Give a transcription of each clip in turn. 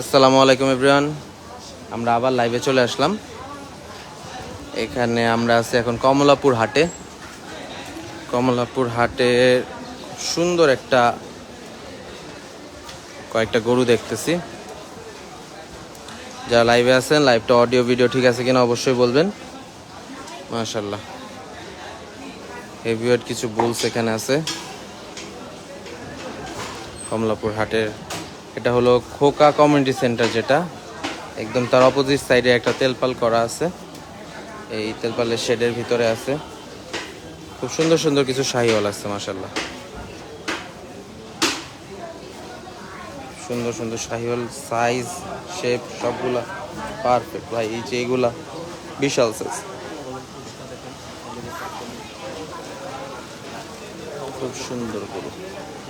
আসসালামু আলাইকুম, এভরিওয়ান। আমরা আবার লাইভে চলে আসলাম। এখানে আমরা আছি এখন কমলাপুর হাটে। কমলাপুর হাটে সুন্দর একটা কয়েকটা গরু দেখতেছি। যারা লাইভে আছেন লাইভটা অডিও ভিডিও ঠিক আছে কিনা অবশ্যই বলবেন। মাশাল্লাহ হেভিওয়েট কিছু বুলস এখানে আছে। কমলাপুর হাটের এটা হলো খোকা কমিউনিটি সেন্টার যেটা। একদম তার অপোজিট সাইডে একটা তেলপাল করা আছে। এই তেলপালের শেডের ভিতরে আছে। খুব সুন্দর সুন্দর কিছু শাহিওয়াল আছে মাসাল্লাহ সুন্দর সুন্দর শাহিওয়াল সাইজ শেপ সবগুলা পারফেক্ট ভাই, এই যে এইগুলা বিশাল সাইজ খুব সুন্দর গরু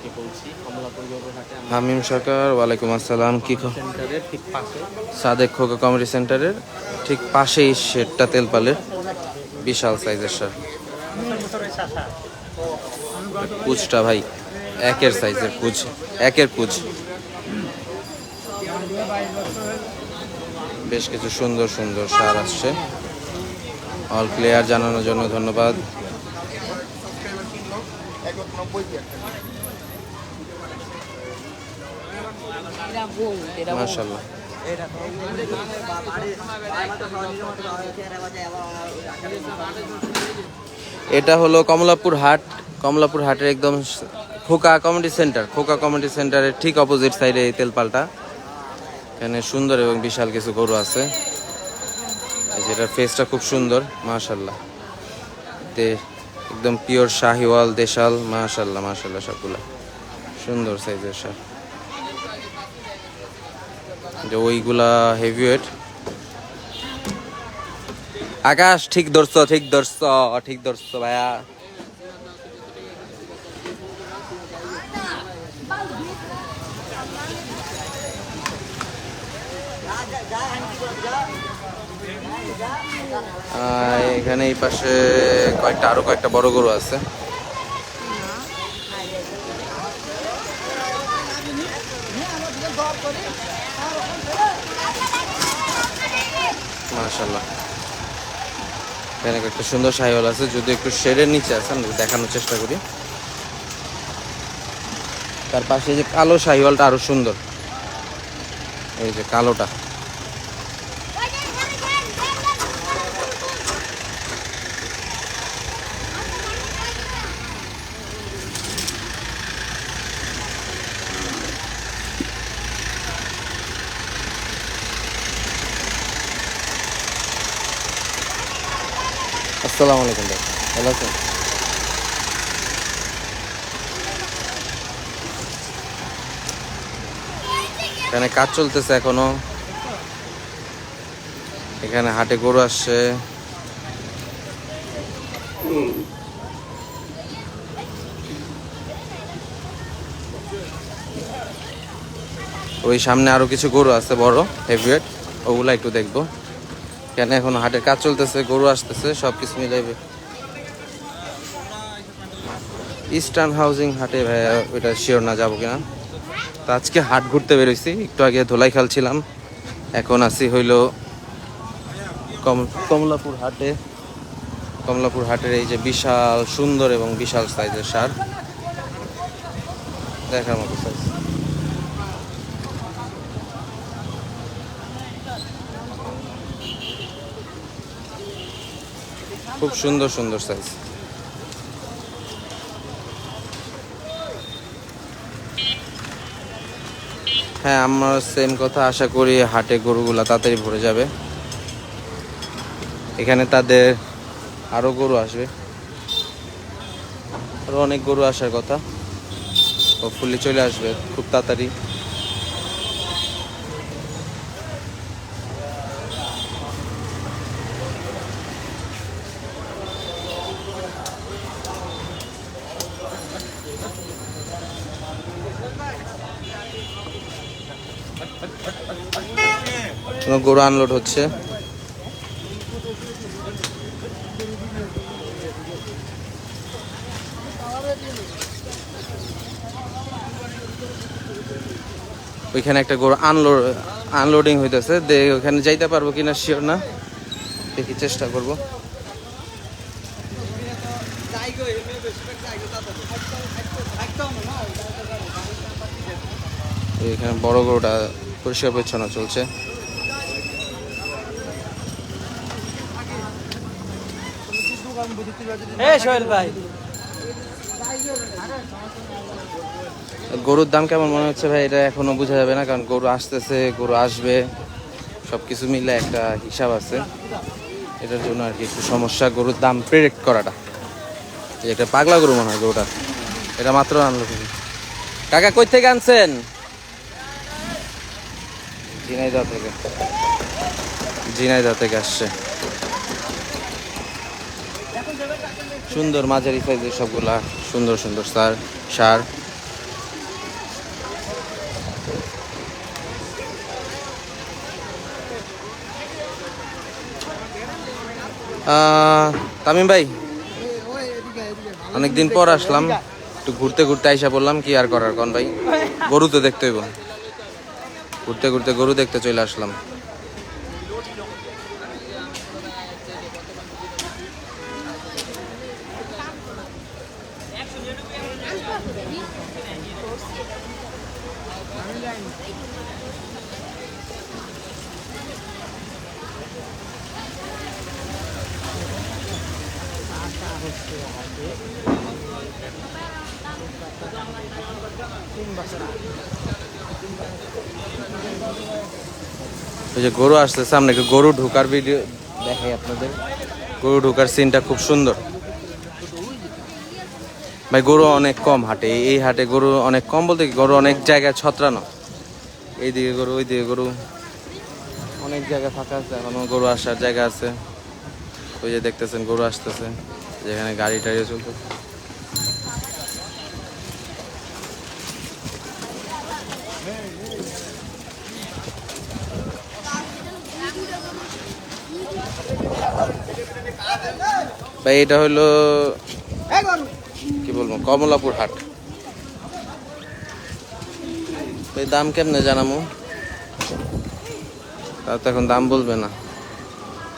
থেকে বলছি কমলাপুর গরুহাটে হামিম সরকার ওয়ালাইকুম আসসালাম কি খবর? সেন্টারের ঠিক পাশে। সাদেক খোকা কমেডি সেন্টারের ঠিক পাশেই শেডটা তেলপালের বিশাল সাইজের সার কুচটা ভাই একের সাইজের কুচ একের কুচ বেশ কিছু সুন্দর সুন্দর সার আসছে। অল প্লেয়ার জানানোর জন্য ধন্যবাদ। মাশাল্লাহ এটা হলো কমলাপুর হাট। কমলাপুর হাটের একদম খোকা কমিউনিটি সেন্টার। খোকা কমিউনিটি সেন্টারের ঠিক অপোজিট সাইডে এই তেলপালটা। এখানে সুন্দর এবং বিশাল কিছু গরু আছে। যেটার ফেসটা খুব সুন্দর মাশাল্লাহ তে একদম পিওর শাহিওয়াল, দেশাল মাশাল্লাহ মাশাল্লাহ সবগুলা। সুন্দর সাইজের সার। যে ওইগুলা হেভিওয়েট আকাশ, ঠিক ধরছ ঠিক ধরছ ঠিক ধরছ ভাইয়া। এখানে এই পাশে কয়েকটা, আরও কয়েকটা বড় গরু আছে। মাশাল্লাহ এখানে একটা সুন্দর সাইওয়াল আছে, যদি একটু শেডের নিচে আছে আমি দেখানোর চেষ্টা করি। তার পাশে যে কালো সাইওয়ালটা আরও সুন্দর। এই যে কালোটা। আসসালামু আলাইকুম ভালো আছেন? এখানে কাজ চলতেছে এখনও। এখানে হাটে গরু আসছে। ওই সামনে আরও কিছু গরু আছে বড় হেভিওয়েট ওগুলা একটু দেখব। কেন এখন হাটের কাজ চলতেছে, গরু আসতেছে সব কিছু মিলাইবে। ইস্টার্ন হাউজিং হাটে ভাইয়া, ওইটা শিওর না যাব কিনা। তো আজকে হাট ঘুরতে বেরোইছি, একটু আগে ধোলাই খেলছিলাম এখন আসি হইল কম- কমলাপুর হাটে। কমলাপুর হাটের এই যে বিশাল সুন্দর এবং বিশাল সাইজের সার। দেখার মতো সাইজ খুব সুন্দর সুন্দর সাইজ হ্যাঁ আমার সেম কথা আশা করি, হাটে গরুগুলা তাড়াতাড়ি ভরে যাবে। এখানে তাদের আরও গরু আসবে। আরও অনেক গরু আসার কথা। ও ফুলি চলে আসবে খুব তাড়াতাড়ি। গরু আনলোড হচ্ছে। ওইখানে একটা গরু আনলোড আনলোডিং হইতেছে। দে ওখানে যাইতে পারব কিনা শিওর না। দেখি, চেষ্টা করব। এখানে বড় গরুটা পরিষ্কার পরিচ্ছন্ন চলছে। গরুর দাম কেমন মনে হচ্ছে ভাই? এটা এখনও বোঝা যাবে না, কারণ গরু আসতেছে, গরু আসবে সব কিছু মিলে একটা হিসাব আছে। এটার জন্য আর কি একটু সমস্যা, গরুর দাম প্রেডিক্ট করাটা। এটা পাগলা গরু মনে হয় গরুটা। এটা মাত্র আনলো তুমি কাকা কই থেকে আনছেন? ঝিনাইদহ থেকে। ঝিনাইদহ থেকে আসছে। সুন্দর মাঝারি সাইজের সবগুলা সুন্দর সুন্দর সার সার। তামিম ভাই, অনেকদিন পর আসলাম। একটু ঘুরতে ঘুরতে আইসা বললাম, কি আর করার কোন ভাই? গরু তো দেখতে হইব। ঘুরতে ঘুরতে গরু দেখতে চলে আসলাম। ওই যে গরু আসছে, সামনে গরু ঢোকার ভিডিও দেখাই আপনাদের। গরু ঢোকার সিনটা খুব সুন্দর। ভাই, গরু অনেক কম হাটে। এই- হাটে গরু অনেক কম বলতে গরু অনেক জায়গায় ছত্রানো। এইদিকে গরু, ওইদিকে গরু। অনেক জায়গা ফাঁকা আছে, এখনও গরু আসার জায়গা আছে। ওই যে দেখতেছেন, গরু আসতেছে। যেখানে গাড়ি টাড়িও চলতে। ভাই, এটা হলো কি বলব, কমলাপুর হাট। ভাই, দাম কেমনে জানামো? তার তো এখন দাম বলবে না।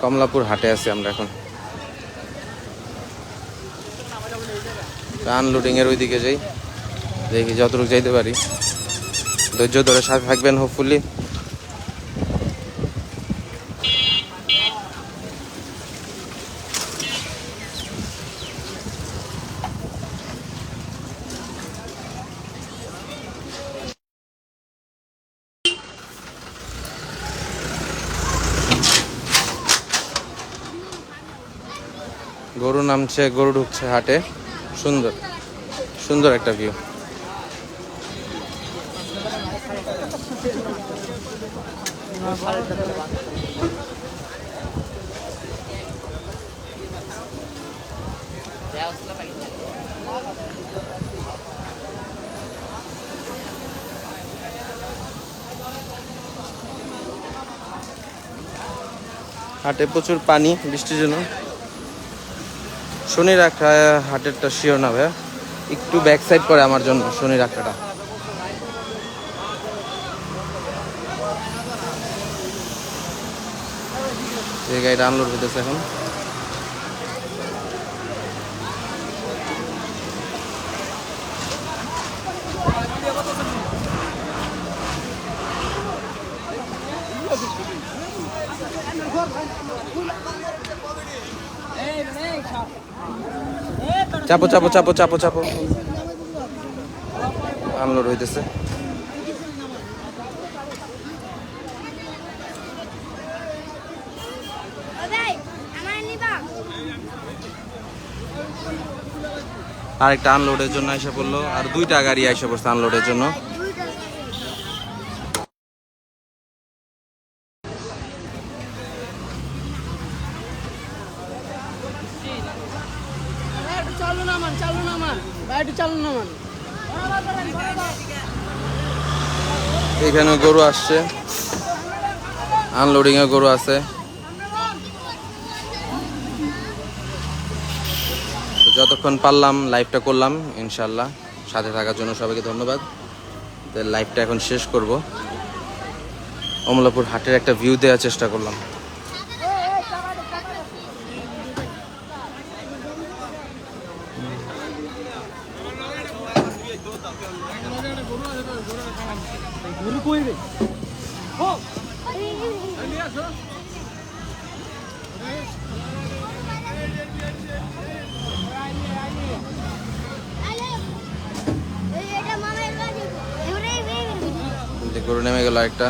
কমলাপুর হাটে আছি আমরা এখন। আনলোডিং এর ওইদিকে যাই। দেখি যতটুকু যাইতে পারি। ধৈর্য ধরে সাথে থাকবেন হোপফুলি গরু নামছে, গরু ঢুকছে হাটে। সুন্দর। সুন্দর একটা ভিউ হাটে প্রচুর পানি বৃষ্টির জন্য। শনি রাখা হাটেরটা শিওর না ভাইয়া। একটু ব্যাক সাইড করে আমার জন্য শনি রাখাটা এই গাড়িটা আনলোড হইতেছে এখন। চাপো চাপো চাপো চাপো চাপো। আনলোড হইতেছে। আরেকটা আনলোডের জন্য এসে পড়ল, আর দুইটা গাড়ি এসে পড়ছে আনলোডের জন্য একটু চালু না মান চালু না মান ভাই একটু চালু না মান এখানে গরু আসছে। আনলোডিং এ গরু আছে। যতক্ষণ পারলাম লাইভটা করলাম ইনশাল্লাহ সাথে থাকার জন্য সবাইকে ধন্যবাদ। লাইভটা এখন শেষ করব। অমলাপুর হাটের একটা ভিউ দেওয়ার চেষ্টা করলাম। এই যে গরু নেমে গেল একটা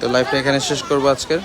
তো লাইফটা এখানে শেষ করব আজকের।